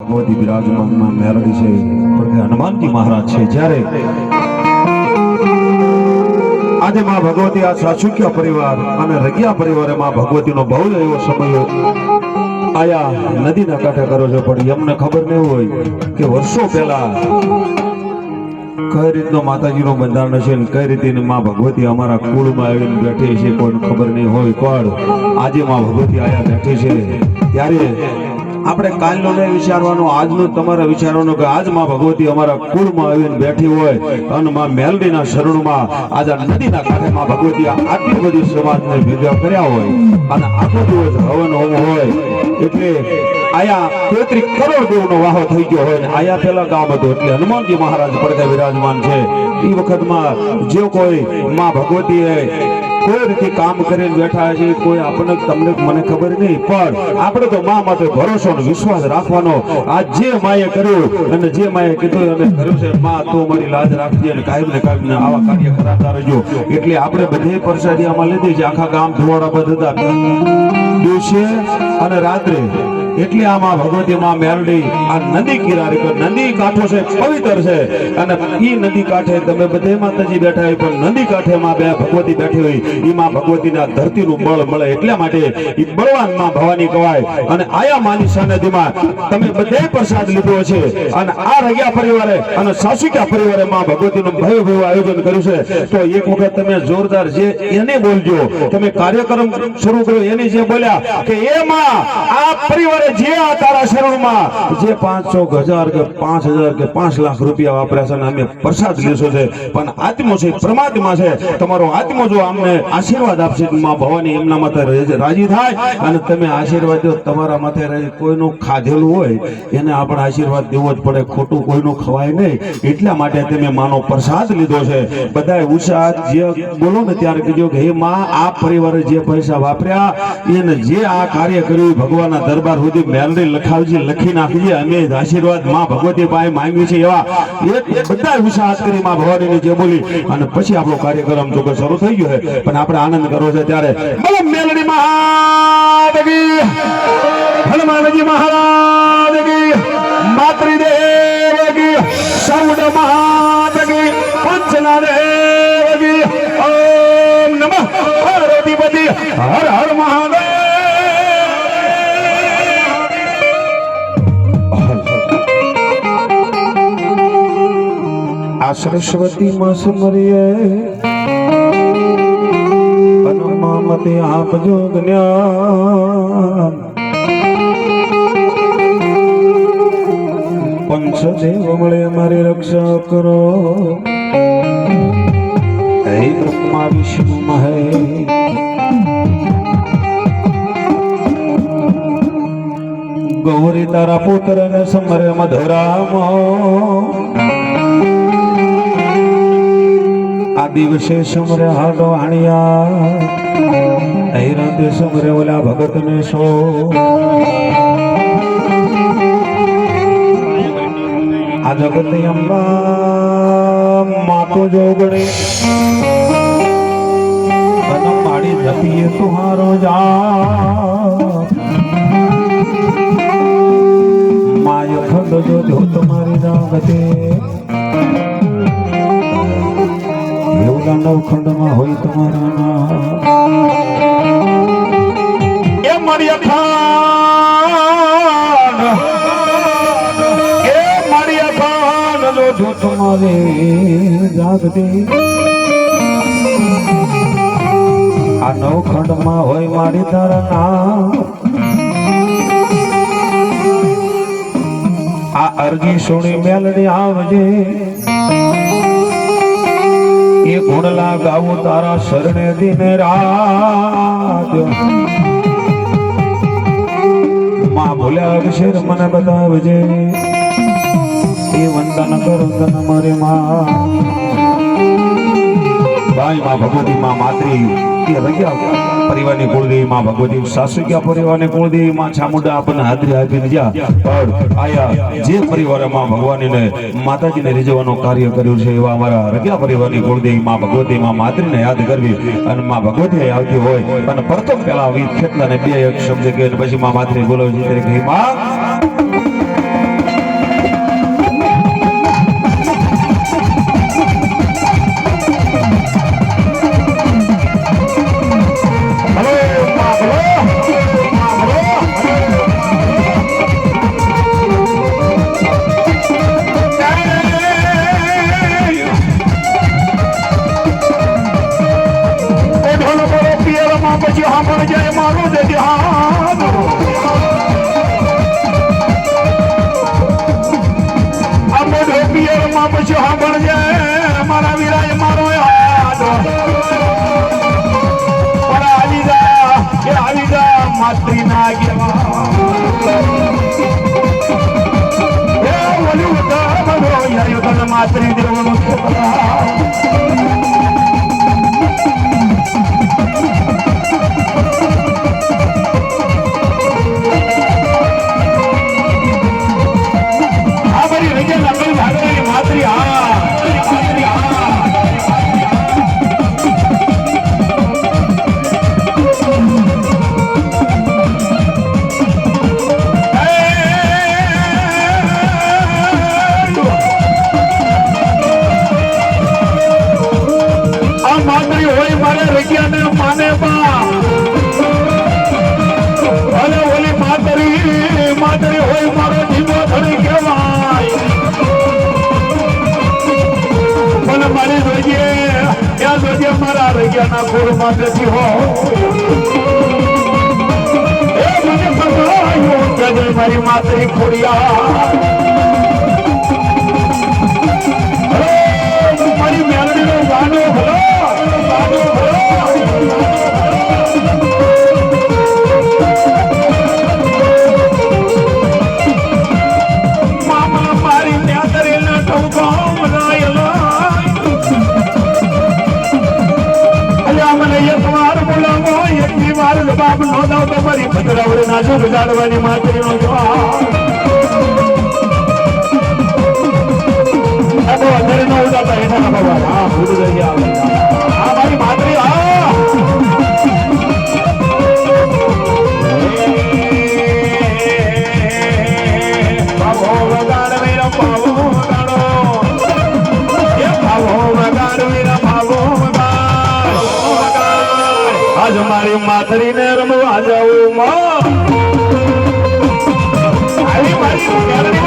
ભગવતી બિરાજમાનમાં મેરડી છે. હનુમાનજી મહારાજ છે. જ્યારે આજે માં ભગવતી આ સાસુક્યા પરિવાર અને રગિયા પરિવારે માં ભગવતીનો બહુ એવો સમય આયા નદીના કાંઠે કરો છો. પણ એમને ખબર નહીં હોય કે વર્ષો પહેલા કઈ રીતનો માતાજીનો બંધારણ છે ને કઈ રીતે માં ભગવતી અમારા કુળમાં આવીને બેઠી છે કોઈ ખબર નહીં હોય. પણ આજે માં ભગવતી આયા બેઠી છે. ત્યારે આપણે કાલનો નહીં વિચારવાનો, આજનો તમારે વિચારવાનો કે આજમાં ભગવતી અમારા કુળમાં આવીને બેઠી હોય અને માં મેલડીના શરણમાં, આજ આ નદીના કાંઠે માં ભગવતી આટલી બધી સમાજને ભેગા કર્યા હોય, અને આખો દિવસ હવન હોમ હોય, એટલે આયા તેત્રીસ કરોડ દેવનો વાહો થઈ ગયો હોય આયા ગામ હતું હનુમાનજી મહારાજ પડદે વિરાજમાન છે. એ વખતમાં જે કોઈ માં ભગવતીએ કોઈ રીતે કામ કરીને બેઠા છે, કોઈ આપણને તમને મને ખબર નહીં, પણ આપણે તો મા માટે ભરોસો અને વિશ્વાસ રાખવાનો આ જે માએ કર્યું અને જે માએ કીધું અને કર્યું છે, મા, તો મારી લાજ રાખજે અને કાયમ ને કાયમ આવા કાર્ય કરાતા રહેજો. એટલે આપણે બધે પરસાદી આમાં લીધી છે, આખા ગામ ધોવાડા બધા દિવસે અને રાત્રે એટલે આમાં ભગવતી માં મેરડી આ નદી કિનારે પર નદી કાંઠો છે, પવિત્ર છે. અને એ નદી કાંઠે તમે બધે માતાજી બેઠા હોય, પણ નદી કાંઠે માં બે ભગવતી બેઠી હોય. એમાં ભગવતીના ધરતીનું બળ મળે એટલા માટે એ બળવાનમાં ભવાની કહેવાય અને આયા માની સાનિધ્યમાં તમે બધે પ્રસાદ લીધો છે. અને આ રગિયા પરિવારે અને સાસુક્યા પરિવારે માં ભગવતીનું ભવ્ય ભવ્ય આયોજન કર્યું છે. તો એક વખત તમે જોરદાર જે એને બોલજો. તમે કાર્યક્રમ શરૂ કર્યો, એની જે બોલ્યા કે, એ માં, આ પરિવારે જે આ તારા જે પાંચસો હજાર કે પાંચ હજાર કે પાંચ લાખ રૂપિયા વાપર્યા છે અને અમે પ્રસાદ લેશો છે, પણ આત્મો છે, પરમાત્મા છે, તમારો આત્મો જો અમને આશીર્વાદ આપશે માં ભવાની એમના માથે રાજી- થાય અને તમે આશીર્વાદ દો તમારા માથે કોઈનું ખાધેલું હોય, એને આપણે આશીર્વાદ દેવો જ પડે, ખોટું કોઈનું ખવાય નહીં. એટલા માટે તમે માનો પ્રસાદ લીધો છે. બધાએ ઉત્સાહ જે બોલો ને ત્યારે કીધું કે, હે માં, આ પરિવારે જે પૈસા વાપર્યા, એને જે આ કાર્ય કર્યું ભગવાનના દરબાર સુધી મેલડી લખાવજી, લખી નાખજે અમે આશીર્વાદમાં ભગવતી પાસે માંગ્યું છે એવા એક બધા વિશ્વાસ કરી માં ભવાનીની જે બોલી. અને પછી આપણો કાર્યક્રમ જો કે શરૂ થઈ ગયો છે, પણ આપણે આનંદ કરવો છે ત્યારે બોલો મેલડી મહાદેવી હનુમાનજી મહારાજ કી માતૃદેવ કી સૌડ મહાદેવી પંચનાદેવ સરસ્વતી માં સમરીએ. અનુમામતે આપજો જ્ઞાન પંચદેવ મળે મારી રક્ષા કરો. હે બ્રહ્મા વિષ્ણુ મહે. ગૌરી તારા પુત્ર ને સમરે મધુરામ. દિવસે સમરે હાડો હાણિયા એ રાતે સમરે ઓલા ભગત ને સો. આ જગત અંબા માતો જોગણી અને માડી જતી એ તુહારો જા માય ખંડ જો તમારી એવડા નવ ખંડમાં હોય તમારા એ મારી અખાન એ મારી જાગતે. આ નવ હોય મારી તારા નામ. આ અરજી સુણી મેલડી આવજે. ગુણલા ગાવું તારા શરણે દિન રાત. માં ભૂલ્યા અક્ષર મને બતાવજે. એ વંદન કરો તન મારે માં. ભાઈ માં ભગવતી માં માતરી પરિવારની કુળદેવી માં ભગવતી સાસુક્યા પરિવારની કુળદેવી માં ચામુંડા આપણને હાજરી આપીને ગયા. પણ આયા જે પરિવારમાં ભગવાનને માતાજીને રીઝવવાનું કાર્ય કર્યું છે, એવા અમારા રગ્યા પરિવારની કુળદેવી માં ભગવતી માં માતરીને યાદ કરવી અને માં ભગવતી આવતી હોય. અને પ્રથમ પેલા વીર ખેતલાને બે એક શબ્દ કહે પછી માં માતરી બોલાવી ત્યારે માં માતરી રગ્યાના ખોર માથેથી હો મને સંભળાયું કે મારી માતરી ખોડિયા મારી ગાનો ગાનો વીરા બાબો વગાડો એ બાબો વગાડ વીરા બાબો વગાડ આજ મારી માતરીને રમવા જાઉં માં મારી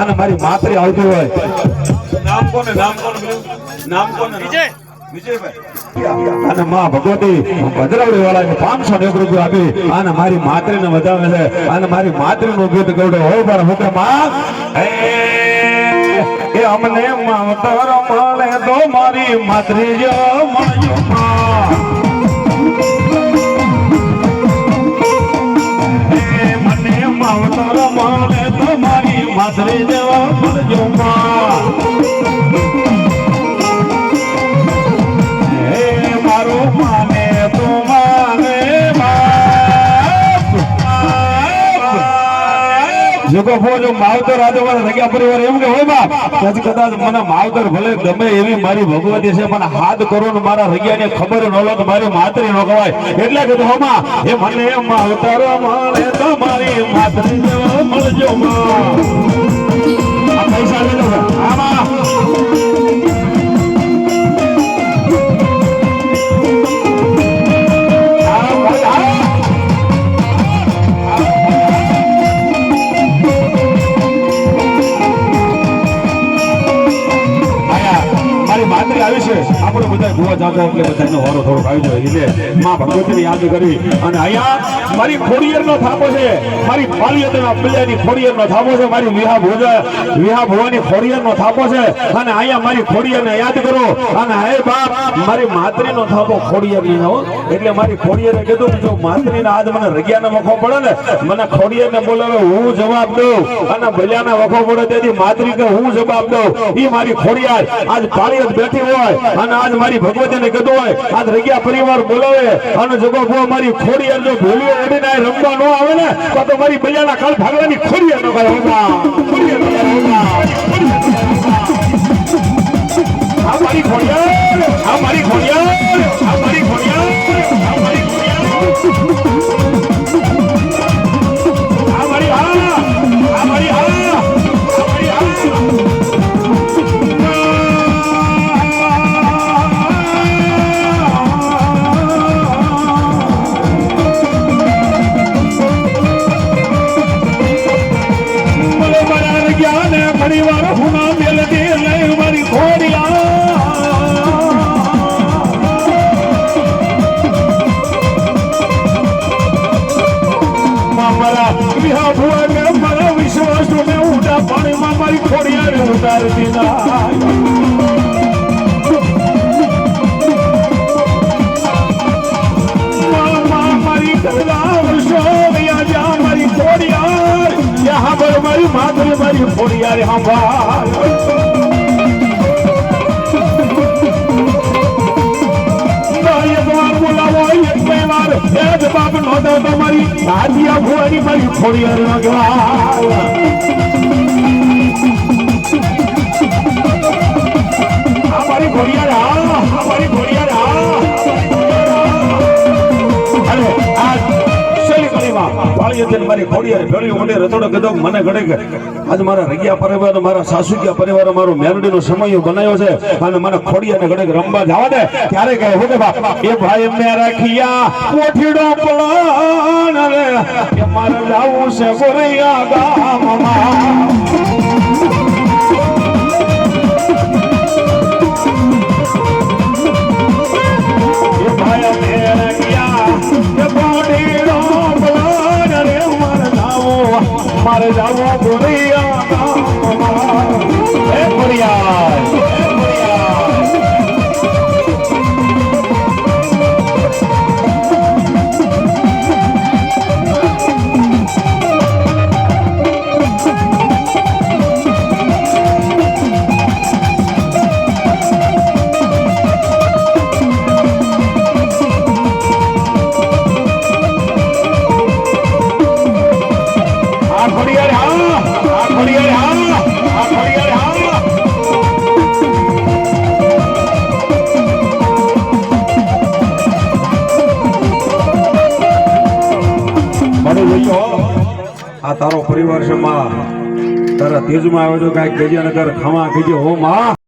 અને મારી માતરી આવતી હોય. નામ કોને નામ કોને નામ કોને વિજય. અને માં ભગવતી ભદ્રાવડી વાળાને પાંચસો ને એક રૂપિયા આપી. અને મારી માતરીને વધાવે છે. અને મારી માતરીનું ગીત ગૌડે. હોય પણ મુકે માં એ એ અમને માવતર મળે તો મારી માતરી જો મળ્યો માવતર તો મારી રગ્યા પરિવાર એમ કે હોય બાપ, કદાચ મને માવતર ભલે ગમે એવી મારી ભગવતી છે, પણ હાથ કરો ને મારા રગ્યાને ખબર ન મારી માતરી નો કહેવાય. એટલે કે એ મને માવતર મારી માતરી જેવો જાતો એટલે બધાનો હોરો થોડો આવી જાય. એટલે માં ભગવતીને યાદ કરી અને અહીંયા મારી ખોડિયરનો થાપો છે. મારી પાલિયતના પિલ્લાની ખોડિયરનો થાપો છે. મારી વિહા ભોજા, વિહા ભવાની ખોડિયરનો થાપો છે. અને અહીંયા મારી ખોડિયરને યાદ કરો. અને હે બાપ, મારી માતરીનો થાપો ખોડિયરની હો. એટલે મારી ખોડિયરે કીધું જો માતરીના આજ મને રગિયાને વખો પડે ને, મને ખોડિયરને બોલાવે, હું જવાબ દઉં. અને ભલ્યાના વખો પડે તેથી માતરી કે હું જવાબ દઉં. એ મારી ખોડિયાર આજ પાળિયત બેઠી હોય અને આજ મારી ભગવતીને કીધું હોય, આજ રગિયા પરિવાર બોલાવે અને જગો બો મારી ખોડી અંદર ભૂલીઓ ઓડીને આ રમવા ન આવે ને, તો તો મારી બૈયાના કાલ ભાગવાની ખોડી ન કરે આ મારી ખોડિયાર. આ મારી ખોડિયાર. આ મારી ખોડિયાર. આ મારી ખોડિયાર. મારા વિહા ભુવા કે મારા વિશ્વાસ ને ઉડા પાણીમાં મારી ખોડિયા ઉતારતી ના મામા મારી ખોડિયાર. યહાં પર મારી માતૃ મારી ખોડિયાર ભુવાની મારી ખોડિયાર લગવા આ મારી ઘોડિયાર કલીમાં હતી મારી ખોડિયાર ભેળી ઓડે રતોડો કીધો, મને ઘડે કે આજ મારા રગિયા પરિવાર, મારા સાસુકિયા પરિવાર, મારો મેરડીનો સમય બનાવ્યો છે અને મને ખોડિયાને ઘડે રમવા જવા દે. ત્યારે કહે હો કે બા, એ ભાઈ મેં રાખિયા કોઠીડો પલાણ રે. કે મારે જાવું છે ગોરૈયા ગામમાં. ભાઈ મેં રાખિયા જાવું જાવો ગામમાં એ ખોડિયાર પરિવાર છે માં તારા તેજમાં આવ્યો તો કાંઈક કેજે તારે ખમા કેજે હો માં.